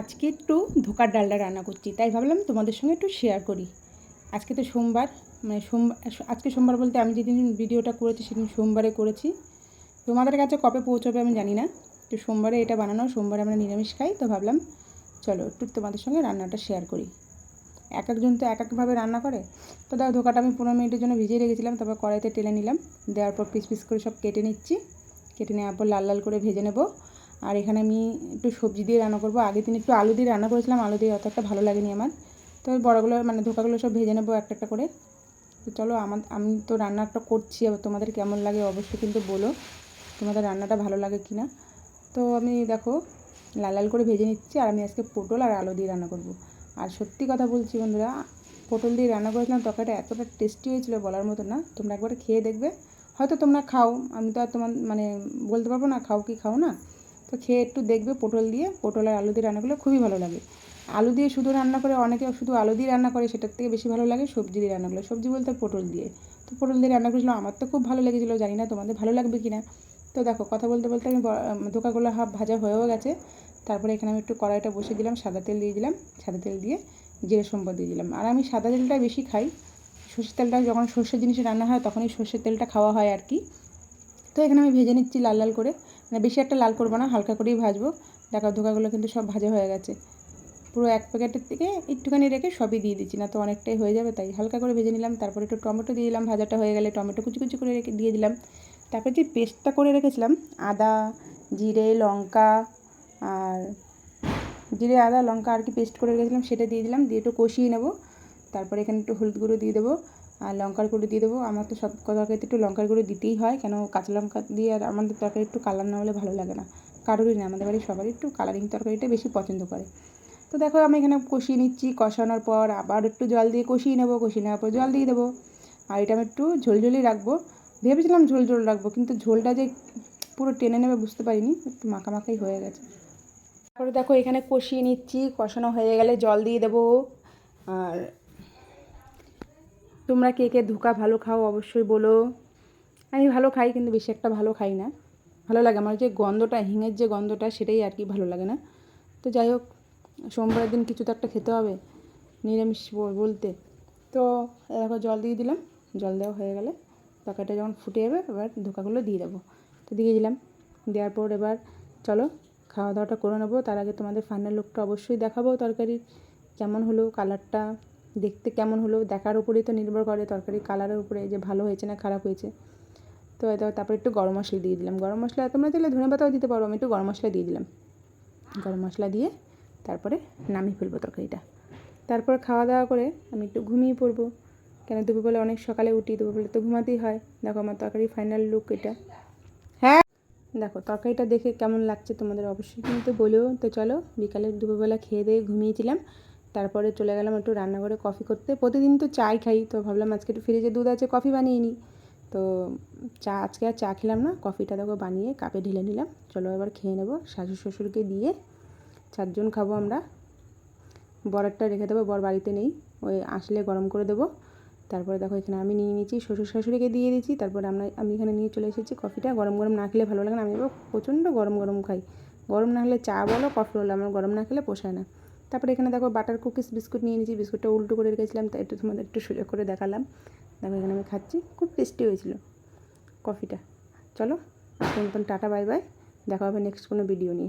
আজকে একটু ধোকার ডালটা রান্না করছি, তাই ভাবলাম তোমাদের সঙ্গে একটু শেয়ার করি। আজকে তো সোমবার মানে সোমবার আজকে সোমবার বলতে আমি যেদিন ভিডিওটা করেছি সেদিন সোমবারে করেছি। তোমাদের কাছে কবে পৌঁছবে আমি জানি না, তো সোমবারে এটা বানানো, সোমবারে আমরা নিরামিষ খাই, তো ভাবলাম চলো একটু তোমাদের সঙ্গে রান্নাটা শেয়ার করি। এক একজন তো এক একভাবে রান্না করে। তো দেখো ধোকাটা আমি পনেরো মিনিটের জন্য ভিজিয়ে রেখেছিলাম, তারপর কড়াইতে টেলে নিলাম। দেওয়ার পর পিস পিস করে সব কেটে নিচ্ছি। কেটে নেওয়ার পর লাল লাল করে ভেজে নেব। আর এখানে আমি একটু সবজি দিয়ে রান্না করব। আগের দিন একটু আলু দিয়ে রান্না করেছিলাম, আলু দিয়ে অত একটা ভালো লাগেনি আমার। তো বড়গুলো মানে ধোকাগুলো সব ভেজে নেব একটা একটা করে। তো চলো, আমার, আমি তো রান্নাটা করছি এবার তোমাদের কেমন লাগে অবশ্যই কিন্তু বলো, তোমাদের রান্নাটা ভালো লাগে কি না। তো আমি দেখো, লাল লাল করে ভেজে নিচ্ছি, আর আমি আজকে পটল আর আলু দিয়ে রান্না করব। আর সত্যি কথা বলছি বন্ধুরা, পটল দিয়ে রান্না করেছিলাম, তরকারিটা এতটা টেস্টি হয়েছিল বলার মতো না। তোমরা একবার খেয়ে দেখবে। হয়তো তোমরা খাও, আমি তো আর তোমার মানে বলতে পারব না, খাও কি খাও না। তো খেয়ে একটু দেখবে পটল দিয়ে, পটল আর আলু দিয়ে রান্না করলে খুবই ভালো লাগে। আলু দিয়ে শুধু রান্না করে অনেকে শুধু আলু দিয়ে রান্না করে, সেটার থেকে বেশি ভালো লাগে সবজি দিয়ে রান্না করলে। সবজি বলতে পটল দিয়ে। তো পটল দিয়ে রান্না করেছিলাম, আমার তো খুব ভালো লেগেছিলো, জানি না তোমাদের ভালো লাগবে কি না তো দেখো, কথা বলতে বলতে আমি ধোকাগুলো হাফ ভাজা হয়েও গেছে। তারপরে এখানে আমি একটু কড়াইটা বসে দিলাম, সাদা তেল দিয়ে দিলাম, সাদা তেল দিয়ে জিরে সম্পদ দিয়ে দিলাম। আর আমি সাদা তেলটাই বেশি খাই। সর্ষের তেলটা যখন সর্ষের জিনিসে রান্না হয়, তখনই সর্ষের তেলটা খাওয়া হয় আর কি। তো এখানে আমি ভেজে নিচ্ছি লাল লাল করে। মানে বেশি একটা লাল করব না, হালকা করেই ভাজবো। দেখো ধোকাগুলো কিন্তু সব ভাজা হয়ে গেছে। পুরো এক প্যাকেটের থেকে একটুখানি রেখে সবই দিয়ে দিচ্ছি, না তো অনেকটাই হয়ে যাবে, তাই হালকা করে ভেজে নিলাম। তারপরে একটু টমেটো দিয়ে দিলাম, ভাজাটা হয়ে গেলে টমেটো কুচি কুচি করে রেখে দিয়ে দিলাম। তারপরে যে পেস্টটা করে রেখেছিলাম, আদা, জিরে, লঙ্কা, আর জিরে, আদা, লঙ্কা আর কি পেস্ট করে রেখেছিলাম, সেটা দিয়ে দিলাম। দিয়ে একটু কষিয়ে নেব। তারপরে এখানে একটু হলুদ গুঁড়ো দিয়ে দেবো। আর লঙ্কার গুঁড়ো দিয়ে দেবো। আমার তো সব তরকারিতে একটু লঙ্কার গুঁড়ো দিতেই হয়। কেন কাঁচা লঙ্কা দিয়ে আর আমাদের তরকারি একটু কালার না হলে ভালো লাগে না। কারোরই না, আমাদের বাড়ির সবারই একটু কালারিং তরকারিটা বেশি পছন্দ করে। তো দেখো, আমি এখানে কষিয়ে নিচ্ছি। কষানোর পর আবার একটু জল দিয়ে কষিয়ে নেব। কষিয়ে নেওয়ার পর জল দিয়ে দেবো। আর এটা আমি একটু ঝোলঝোলই রাখব। ভেবেছিলাম ঝোল ঝোল রাখব, কিন্তু ঝোলটা যে পুরো টেনে নেবে বুঝতে পারিনি। একটু মাখামাখাই হয়ে গেছে। তারপরে দেখো, এখানে কষিয়ে নিচ্ছি। কষানো হয়ে গেলে জল দিয়ে দেবো। আর তোমরা কে কে ধোকা ভালো খাও অবশ্যই বলো। আমি ভালো খাই কিন্তু বেশি একটা ভালো খাই না। ভালো লাগে, আমার যে গন্ধটা, হিঙের যে গন্ধটা, সেটাই আর কি ভালো লাগে না। তো যাই হোক, সোমবারের দিন কিছু তো একটা খেতে হবে, নিরামিষ বলতে। তো দেখো, জল দিয়ে দিলাম, জল দেওয়া হয়ে গেলে তরকারিটা যখন ফুটে যাবে, এবার ধোকাগুলো দিয়ে দেবো। তো দিয়ে দিলাম। দেওয়ার পর এবার চলো, খাওয়া দাওয়াটা করে নেব। তার আগে তোমাদের ফাইনাল লুকটা অবশ্যই দেখাবো তরকারির, কেমন হলো কালারটা দেখতে কেমন হলো? দেখার উপরেই তো নির্ভর করে তরকারি কালারের উপরে যে ভালো হয়েছে না খারাপ হয়েছে। তো তারপর একটু গরম মশলা দিয়ে দিলাম। গরম মশলা তোমরা চাইলে ধনে পাতাও দিতে পারো, আমি একটু গরম মশলা দিয়ে দিলাম। গরম মশলা দিয়ে তারপরে নামিয়ে ফেলব তরকারিটা। তারপর খাওয়া দাওয়া করে আমি একটু ঘুমিয়ে পড়ব। কেন দুপুরবেলা অনেক সকালে উঠি, দুপুরবেলা তো ঘুমাতেই হয়। দেখো আমার তরকারি ফাইনাল লুক এটা। হ্যাঁ দেখো তরকারিটা দেখে কেমন লাগছে তোমাদের অবশ্যই কিন্তু বলেও তো চলো বিকালে দুপুরবেলা খেয়ে দিয়ে ঘুমিয়েছিলাম। তারপরে চলে গেলাম একটু রান্নাঘরে কফি করতে। প্রতিদিন তো চাই খাই, তো ভাবলাম আজকে একটু ফ্রিজে দুধ আছে কফি বানিয়ে নিই। তো চা, আজকে আর চা খেলাম না কফিটা দেখো বানিয়ে কাপে ঢেলে নিলাম। চলো এবার খেয়ে নেব শাশু শ্বশুরকে দিয়ে চারজন খাব আমরা। বরেরটা রেখে দেবো, বর বাড়িতে নেই, ওই আসলে গরম করে দেবো। তারপরে দেখো এখানে আমি নিয়ে নিয়েছি শ্বশুর শাশুড়িকে দিয়ে দিয়েছি তারপরে আমরা, আমি এখানে নিয়ে চলে এসেছি কফিটা গরম গরম না খেলে ভালো লাগে না, আমি এবার প্রচণ্ড গরম গরম খাই। গরম না হলে চা বলো কফি বলো, আমার গরম না খেলে পোষায় না। তারপরে এখানে দেখো বাটার কুকিস বিস্কুট নিয়ে নিয়েছি বিস্কুটটা উল্টো করে রেখেছিলাম, তাই একটু তোমাদের একটু সোজা করে দেখালাম। দেখো এখানে আমি খাচ্ছি, খুব টেস্টি হয়েছিল কফিটা চলো মতন টাটা বাই বাই দেখা হবে নেক্সট কোনো ভিডিও নিয়ে।